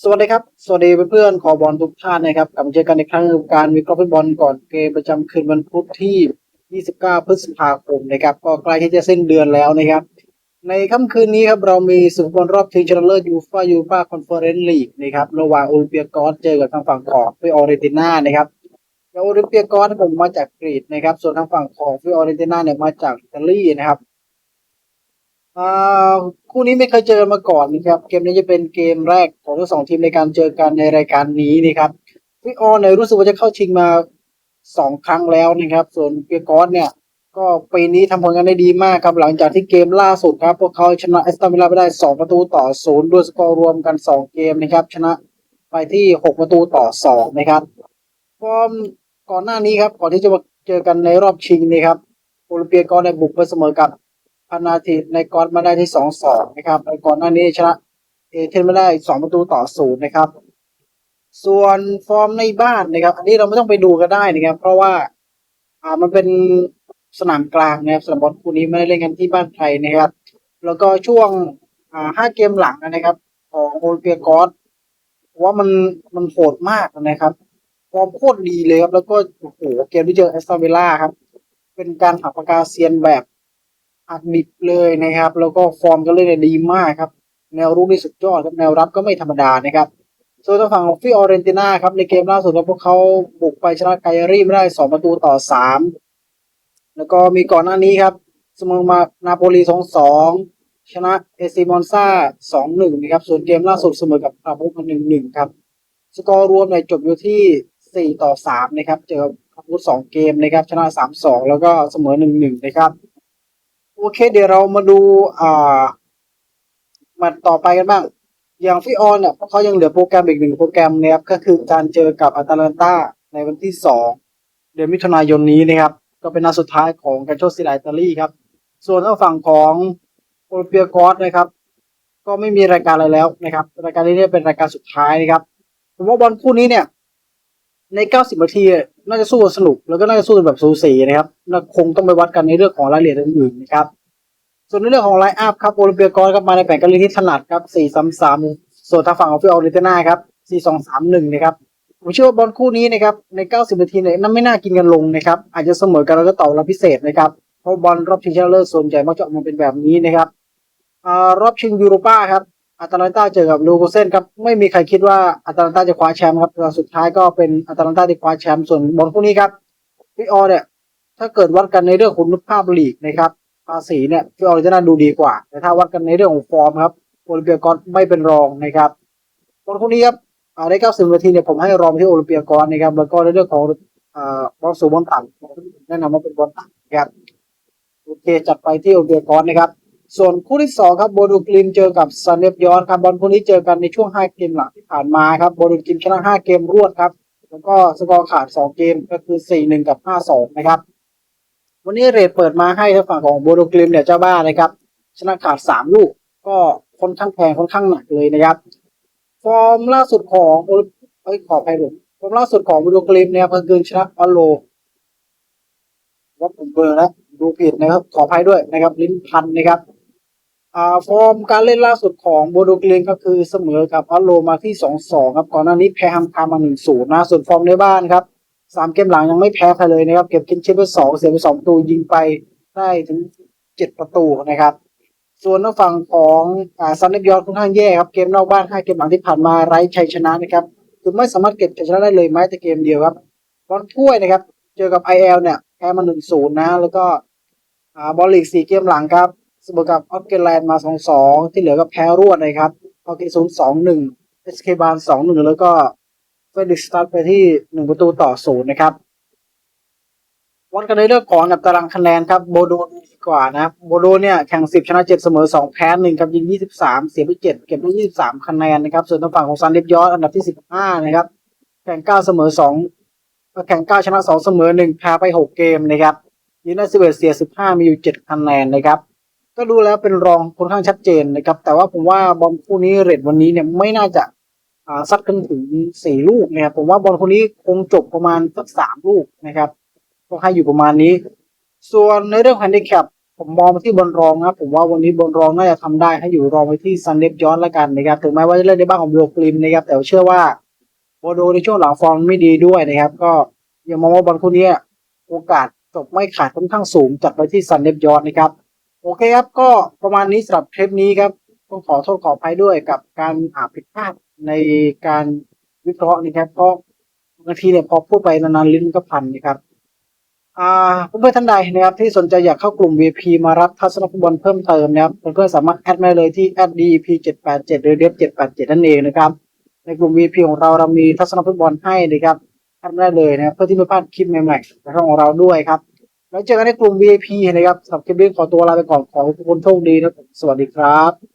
สวัสดีครับ สวัสดีเพื่อนๆ ขอบอลทุกท่านนะครับ กลับมาเจอกันในครั้งกับการวิเคราะห์ฟุตบอลก่อนเกมประจำคืนวันพุธที่ 29 พฤษภาคมนะครับ ก็ใกล้ที่จะสิ้นเดือนแล้วนะครับ ในค่ำคืนนี้ครับ เรามีศึกฟุตบอลรอบชิงชนะเลิศยูฟ่ายูฟ่าคอนเฟอเรนซ์ลีกนะครับ ระหว่างโอลิมเปียกอสเจอกับทางฝั่งของฟิออเรนติน่านะครับแล้วโอลิมเปียกอสผมมาจากกรีซนะครับ ส่วนทางฝั่งของฟิออเรนติน่าเนี่ยมาจากอิตาลีนะครับ คู่นี้ไม่เคยเจอกันมาก่อนนะครับ เกมนี้จะเป็นเกมแรกของทั้งสองทีมในการเจอกันในรายการนี้นะครับฟิออเนี่ยรู้สึกว่าจะเข้าชิงมาสองครั้งแล้วนะครับ ส่วนเปียกอสเนี่ย ก็ปีนี้ทำผลงานได้ดีมากครับ หลังจากที่เกมล่าสุดครับ พวกเขาชนะเอสตันวิลาไปได้สองประตูต่อศูนย์ด้วยสกอร์รวมกันสองเกมนะครับ ชนะไปที่หกประตูต่อสองนะครับฟอร์มก่อนหน้านี้ครับ ก่อนที่จะมาเจอกันในรอบชิงนี่ครับโอลิมเปียกอสเนี่ยบุกไปเสมอกับ พานาทิในกอนมาได้ที่สองสองนะครับในก่อนหน้านี้ชนะเอเทนมาได้สองประตูต่อศูนย์นะครับ ส่วนฟอร์มในบ้านนะครับ อันนี้เราไม่ต้องไปดูก็ได้นะครับ เพราะว่าอ่ามันเป็นสนามกลางนะครับสนามบอลคู่นี้ไม่ได้เล่นกันที่บ้านใครนะครับ แล้วก็ช่วงอ่าห้าเกมหลังนะครับ ของโอลิเปียกอสว่ามันมันโหดมากนะครับฟอร์มโคตรดีเลยครับ แล้วก็โอ้โหเกมที่เจอแอสตันวิลล่าครับ เป็นการหักปากกาเซียนแบบ อัดดิบเลยนะครับ แล้วก็ฟอร์มก็เล่นด้ดีมากครับ แนวรุกนี่สุดยอดครับ แนวรับก็ไม่ธรรมดานะครับ ส่วนทางฝั่งของฟิออเรนติน่าครับ ในเกมล่าสุดครับพวกเขาบุกไปชนะไกอารี่ไม่ได้สองประตูต่อสามแล้วก็มีก่อนหน้านี้ครับเสมอมานาโปลีสองสองชนะเอซิมอนซาสองหนึ่งนะครับ ส่วนเกมล่าสุดเสมอกับอาบุกมาหนึ่งหนึ่งครับ สกอร์รวมเนี่ยจบอยู่ที่สี่ต่อสามนะครับ เจออาบุสองเกมนะครับ ชนะสามสองแล้วก็เสมอหนึ่งหนึ่งนะครับ โอเค เดี๋ยวเรามาดูอ่ามาต่อไปกันบ้าง อย่างฟิออนเนี่ยเขายังเหลือโปรแกรมอีกหนึ่งโปรแกรมนะครับก็คือการเจอกับอาตาลันตาในวันที่สองเดือนมิถุนายนนี้นะครับ ก็เป็นนัดสุดท้ายของการโชซิลาอิตาลีครับ ส่วนทางฝั่งของโอลิเปียกอสนะครับ ก็ไม่มีรายการอะไรแล้วนะครับ รายการนี้เนี่ยเป็นรายการสุดท้ายนะครับผมว่าบอลคู่นี้เนี่ย ใน 90 นาที น่าจะสู้สนุก แล้วก็น่าจะสู้แบบสูสีนะครับคงต้องไปวัดกันในเรื่องของรายละเอียดอื่นๆนะครับ ส่วนในเรื่องของไลน์อัพครับโอลิมเปียกอสครับมาในแผนการเล่นที่ถนัดครับ4-3-3ส่วนทางฝั่งของฟิออริเตนาครับ4-2-3-1นะครับผมเชื่อว่าบอลคู่นี้นะครับใน 90 นาทีเนี่ยนั่นไม่น่ากินกันลงนะครับ อาจจะเสมอกันแล้วก็ต่อรับพิเศษนะครับ เพราะบอลรอบชิงชนะเลิศส่วนใหญ่มักจะออกมาเป็นแบบนี้นะครับอ่ารอบชิงยูโรป้าครับ อาตาลันตาเจอกับลูโกเซนครับไม่มีใครคิดว่าอาตาลันตาจะคว้าแชมป์ครับแต่สุดท้ายก็เป็นอาตาลันตาที่คว้าแชมป์ส่วนบอลคู่นี้ครับฟิออเนี่ยถ้าเกิดวัดกันในเรื่องคุณภาพลีกนะครับภาษีเนี่ยฟิออจะน่าดูดีกว่า แต่ถ้าวัดกันในเรื่องของฟอร์มครับโอลิมเปียกอนไม่เป็นรองนะครับบอลคู่นี้ครับเอ่าใน90นาทีเนี่ยผมให้รองที่โอลิมเปียกอนนะครับแล้วก็ในเรื่องของอ่าบอลสูงบอลต่ำแนะนำว่าเป็นบอลต่ำนะครับโอเคจัดไปที่โอลิมเปียกอนนะครับ ส่วนคู่ที่สองครับโบดูกลิมเจอกับซันเนฟยอนครับบอลคู่นี้เจอกันในช่วง 5 เกมหลังที่ผ่านมาครับโบดูกลิมชนะ 5 เกมรวดครับ แล้วก็สกอร์ขาด 2 เกมก็คือ 4-1 กับ 5-2 นะครับ วันนี้เรทเปิดมาให้ทางฝั่งของโบดูกลิมเนี่ยเจ้าบ้านนะครับ ชนะขาด 3 ลูก ก็ค่อนข้างแพงค่อนข้างหนักเลยนะครับ ฟอร์มล่าสุดของโอลิมเอ้ยขออภัยผมฟอร์มล่าสุดของโบดูกลิมเนี่ยก็คือชนะออลโลว่าผมเบอร์แล้วดูผิดนะครับ ขออภัยด้วยนะครับ ลิ้นพันนะครับ ฟอร์มการเล่นล่าสุดของโบโดเกเลนก็คือเสมอกับอัลโลมาที่ 2-2 ครับ ก่อนหน้านี้แพ้ฮัมคามา 1-0 นะ ส่วนฟอร์มในบ้านครับสามเกมหลังยังไม่แพ้ใครเลยนะครับ เก็บคินเชฟไปสองเสียไปสองประตูยิงไปได้ถึงเจ็ดประตูนะครับ ส่วนทางฝั่งของอ่าซันเนบยอร์ค่อนข้างแย่ครับ เกมนอกบ้านห้าเกมหลังที่ผ่านมาไร้ชัยชนะนะครับคือไม่สามารถเก็บชัยชนะได้เลยแม้แต่เกมเดียวครับบอลถ้วยนะครับ เจอกับ IL เอลเนี่ยแพ้มา1-0นะ แล้วก็อ่าบอลลีกสี่เกมหลังครับ สมอกับออสเกรแลนด์มา2-2ที่เหลือก็แพ้รวดนะครับออสเกรศูนย์สองหนึ่งเอสเคบานสองหนึ่งแล้วก็เฟดิสตัดไปที่หนึ่งประตูต่อศูนย์นะครับวัดกันในเรื่องของอันดับตารางคะแนนครับโบโดดีกว่านะโบโดเนี่ยแข่ง10ชนะ7เสมอ2แพ้1ครับยิง23เสียไป7เก็บได้23คะแนนนะครับส่วนทางฝั่งของซันเดฟยอร์อันดับที่15นะครับแข่ง9เสมอ2ก็แข่ง9ชนะ2เสมอ1แพ้ไป6เกมนะครับยิงได้11เสีย15มีอยู่7คะแนนนะครับ ก็ดูแล้วเป็นรองค่อนข้างชัดเจนนะครับ แต่ว่าผมว่าบอลคู่นี้เรทวันนี้เนี่ยไม่น่าจะซัดกันถึงสี่ลูกนะครับผมว่าบอลคู่นี้คงจบประมาณสักสามลูกนะครับ ก็ให้อยู่ประมาณนี้ ส่วนในเรื่องแฮนดิแคปผมมองไปที่บนรองนะครับผมว่าวันนี้บนรองน่าจะทำได้ให้อยู่รองไปที่ซันเดฟย้อนแล้วกันนะครับถึงแม้ว่าจะเล่นในบ้านของโบกลินนะครับแต่เชื่อว่าโบโดในช่วงหลังฟอร์มไม่ดีด้วยนะครับ ก็ยังมองว่าบอลคู่นี้โอกาสจบไม่ขาดค่อนข้างสูงจัดไปที่ซันเดฟย้อนนะครับ โอเคครับ ก็ประมาณนี้สำหรับคลิปนี้ครับต้องขอโทษขออภัยด้วยกับการอ่าผิดพลาดในการวิเคราะห์นะครับเพราะบางทีเนี่ยพอพูดไปนานๆลิ้นก็พันนะครับอ่าเพื่อนๆท่านใดนะครับที่สนใจอยากเข้ากลุ่ม VP มารับทัศนฟุตบอลเพิ่มเติมนะครับเพื่อนๆสามารถแอดมาเลยที่ @dep 787 หรือ dep 787 นั่นเองนะครับ ในกลุ่ม VP ของเราเรามีทัศนฟุตบอลให้นะครับแอดมาได้เลยนะครับเพื่อที่ไม่พลาดคลิปใหม่ๆในของเราด้วยครับ แล้วเจอกันในกลุ่ม VIP นะครับสำหรับคลิปนี้ขอตัวลาไปก่อนขอให้ทุกคนโชคดีนะครับสวัสดีครับ